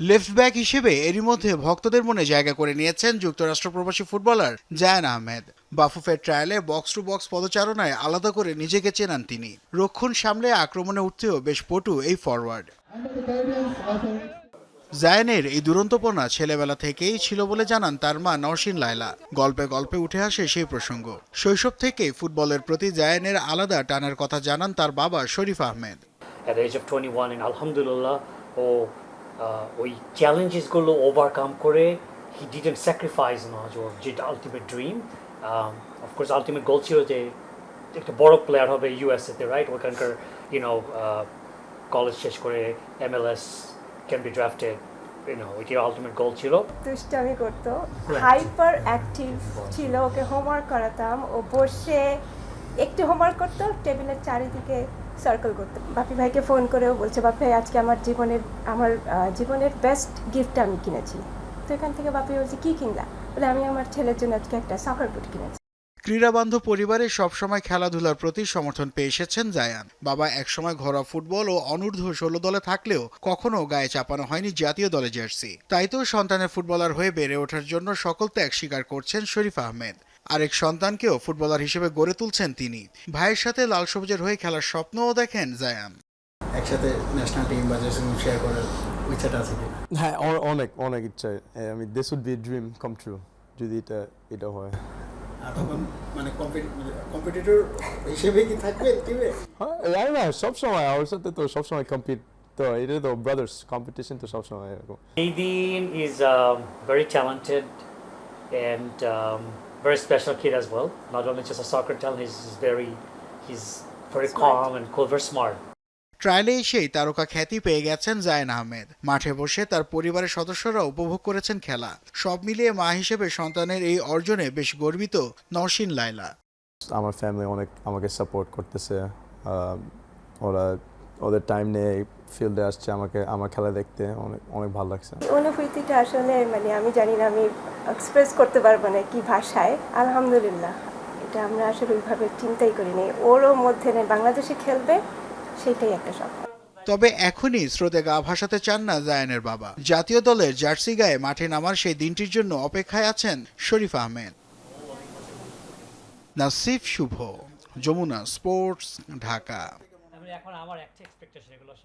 Left back হিসেবে এরই মধ্যে ভক্তদের মনে জায়গা করে নিয়েছেন যুক্তরাষ্ট্র প্রবাসী ফুটবলার জায়ান আহমেদ। বাফুফের ট্রায়ালে বক্স টু বক্স পদচারণায় আলাদা করে নিজেকে চেনান তিনি। রক্ষণ সামলে আক্রমণে উঠতেও বেশ পটু এই ফরওয়ার্ড জায়ানের এই দুরন্তপনা ছেলেবেলা থেকেই ছিল বলে জানান তার মা নরসিন লায়লা। গল্পে গল্পে উঠে আসে সেই প্রসঙ্গ। শৈশব থেকে ফুটবলের প্রতি জায়ানের আলাদা টানের কথা জানান তার বাবা শরীফ Ahmed. At the age of 21 and আলহামদুলিল্লাহ ও আহ, ওই চ্যালেঞ্জেসগুলো ওভারকাম করে হি ডিডেন্ট স্যাক্রিফাইস যে ওর যেটা ultimate dream of course ultimate goal ছিল যে একটা বড় প্লেয়ার হবে ইউএসএতে রাইট ওখানকার ইউনো কলেজ শেষ করে MLS can be drafted you know ওইটি আলটিমেট গোল ছিল। দুষ্টামি করতো। হাইপার অ্যাক্টিভ ছিল ওকে হোমওয়ার্ক করাতাম। ও বসে একটু হোমওয়ার্ক করতো টেবিলের চারিদিকে সার্কেল করতো। বাপি ভাইকে ফোন করেও বলছে, বাপি ভাই, আজকে আমার জীবনের আমার জীবনের বেস্ট গিফট আমি কিনেছি। তো এখান থেকে বাপি বলছে, কী কিনলা? বলে, আমি আমার ছেলের জন্য আজকে একটা সাফার বুট কিনেছি। ক্রীড়াবান্ধব পরিবারে সবসময় খেলাধুলার প্রতি সমর্থন পেয়ে এসেছেন জায়ান। বাবা একসময় ঘরোয়া ফুটবল ও অনূর্ধ্ব ষোলো দলে থাকলেও কখনো গায়ে চাপানো হয়নি জাতীয় দলে জার্সি। তাই তো সন্তানের ফুটবলার হয়ে বেড়ে ওঠার জন্য সকল ত্যাগ স্বীকার করছেন শরীফ আহমেদ। আরেক সন্তানকেও ফুটবলার হিসেবে গড়ে তুলছেন তিনি। ভাইয়ের সাথে লাল সবুজের হয়ে খেলার স্বপ্নও দেখেন জায়ান একসাথে ন্যাশনাল টিম বা শেয়ার করার ইচ্ছাটা আছে হ্যাঁ অনেক অনেক ইচ্ছা। আমি this would be dream come true যদি এটা এটা হয়। তখন মানে কম্পিটিটর হিসেবে কি থাকবে টিমে হ্যাঁ জানি না সবসময় আমার সাথে তো সবসময় কম্পিট তো এটা তো ব্রাদার্স কম্পিটিশন তো সবসময় এরকম। Is um, very talented and um, very special kid as well. Not only just a soccer talent, he's, he's very he's very Smart. calm and cool, very smart. ট্রায়ালে এসেই তারকা খ্যাতি পেয়ে গেছেন জায়ন আহমেদ মাঠে বসে তার পরিবারের সদস্যরা উপভোগ করেছেন খেলা সব মিলিয়ে মা হিসেবে সন্তানের এই অর্জনে বেশ গর্বিত নরসিন লায়লা আমার ফ্যামিলি অনেক আমাকে সাপোর্ট করতেছে আহ, ওরা ওদের টাইম নিয়ে ফিল্ডে আসছে আমাকে আমার খেলা দেখতে অনেক অনেক ভালো লাগছে অনুভূতিটা আসলে মানে আমি জানি না আমি এক্সপ্রেস করতে পারব না কি ভাষায় আলহামদুলিল্লাহ। এটা আমরা আসলে ওইভাবে চিন্তাই করিনি। ওরও মধ্যে নেই বাংলাদেশে খেলবে সেটাই একটা স্বপ্ন। তবে এখনই স্রোতে গা ভাসাতে চান না জায়ানের বাবা। জাতীয় দলের জার্সি গায়ে মাঠে নামার সেই দিনটির জন্য অপেক্ষায় আছেন শরীফ আহমেদ। নাসিফ শুভ যমুনা স্পোর্টস ঢাকা।